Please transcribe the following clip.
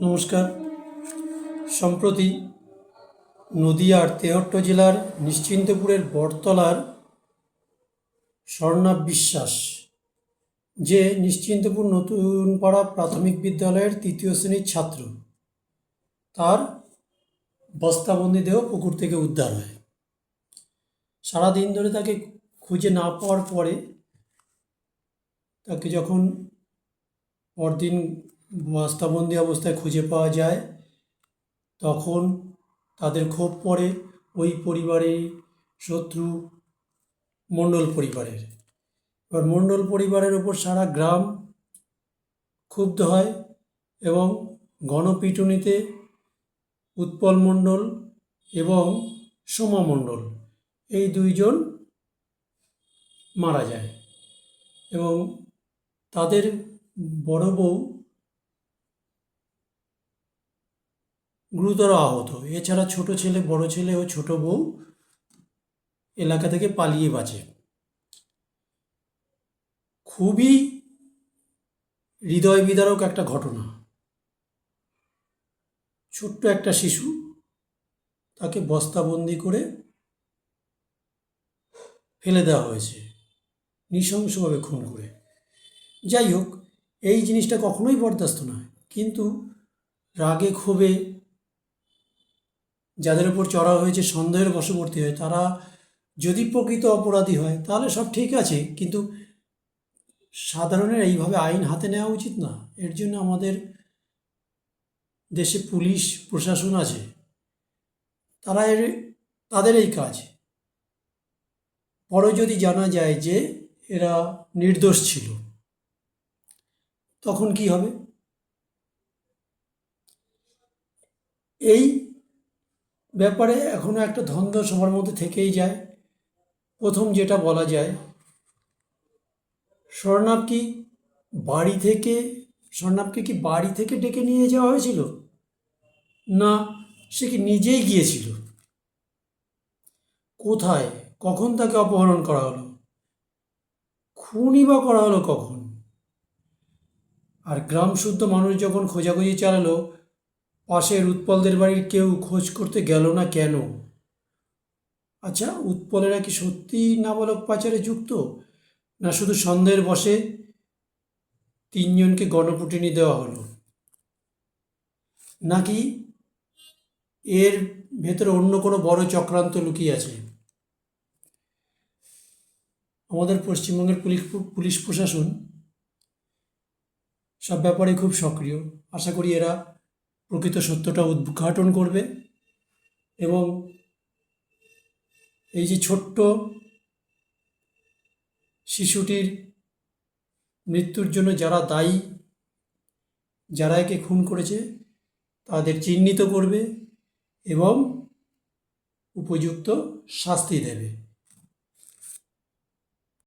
নমস্কার। সম্প্রতি নদিয়ার তেহট্ট জেলার নিশ্চিন্তপুরের বটতলার স্বর্ণাব বিশ্বাস যে নিশ্চিন্তপুর নতুন পাড়া প্রাথমিক বিদ্যালয়ের তৃতীয় শ্রেণির ছাত্র, তার বস্তাবন্দি দেহ পুকুর থেকে উদ্ধার হয়। সারাদিন ধরে তাকে খুঁজে না পাওয়ার পরে তাকে যখন পরদিন বস্তাবন্দি অবস্থায় খুঁজে পাওয়া যায়, তখন তাদের ক্ষোভ পড়ে ওই পরিবারের শত্রু মণ্ডল পরিবারের। এবার মণ্ডল পরিবারের ওপর সারা গ্রাম ক্ষুব্ধ হয় এবং গণপিটুনিতে উৎপল মণ্ডল এবং সোমা মণ্ডল এই দুইজন মারা যায় এবং তাদের বড় বউ গুরুতর আহত। এছাড়া ছোট ছেলে, বড় ছেলে ও ছোট বউ এলাকা থেকে পালিয়ে বাঁচে। খুবই হৃদয় বিদারক একটা ঘটনা। ছোট্ট একটা শিশু, তাকে বস্তাবন্দি করে ফেলে দেওয়া হয়েছে, নৃশংসভাবে খুন করে। যাই হোক, এই জিনিসটা কখনোই বরদাস্ত নয়। কিন্তু রাগে ক্ষোভে যাদের উপর চড়া হয়েছে সন্দেহের বশবর্তী হয়, তারা যদি প্রকৃত অপরাধী হয়, তাহলে সব ঠিক আছে, কিন্তু সাধারণের এইভাবে আইন হাতে নেওয়া উচিত না। এর জন্য আমাদের দেশে পুলিশ, প্রশাসন আছে, তারা এর, তাদের এই কাজ। পরে যদি জানা যায় যে এরা নির্দোষ ছিল, তখন কি হবে? এই ব্যাপারে এখনও একটা ধন্দ সবার মধ্যে থেকেই যায়। প্রথম যেটা বলা যায় স্বর্ণাব কি বাড়ি থেকে স্বর্ণাবকে কি বাড়ি থেকে ডেকে নিয়ে যাওয়া হয়েছিল? না, সে কি নিজেই গিয়েছিল? কোথায়? কখন তাকে অপহরণ করা হলো? খুনই বা করা হলো কখন? আর গ্রাম শুদ্ধ মানুষ যখন খোঁজাখুঁজি চালালো পাশের উৎপলদের বাড়ির কেউ খোঁজ করতে গেল না কেন? আচ্ছা উৎপলেরা কি সত্যি নাবালক পাচারে যুক্ত? না শুধু সন্দেহের বসে তিনজনকে গণপুটিনি দেওয়া হলো? নাকি এর ভেতরে অন্য কোনো বড় চক্রান্ত লুকিয়ে আছে? আমাদের পশ্চিমবঙ্গের পুলিশ পুলিশ প্রশাসন সব ব্যাপারে খুব সক্রিয়। আশা করি এরা প্রকৃত সত্যটা উদ্ঘাটন করবে এবং এই যে ছোট্ট শিশুটির মৃত্যুর জন্য যারা দায়ী, যারা একে খুন করেছে, তাদের চিহ্নিত করবে এবং উপযুক্ত শাস্তি দেবে।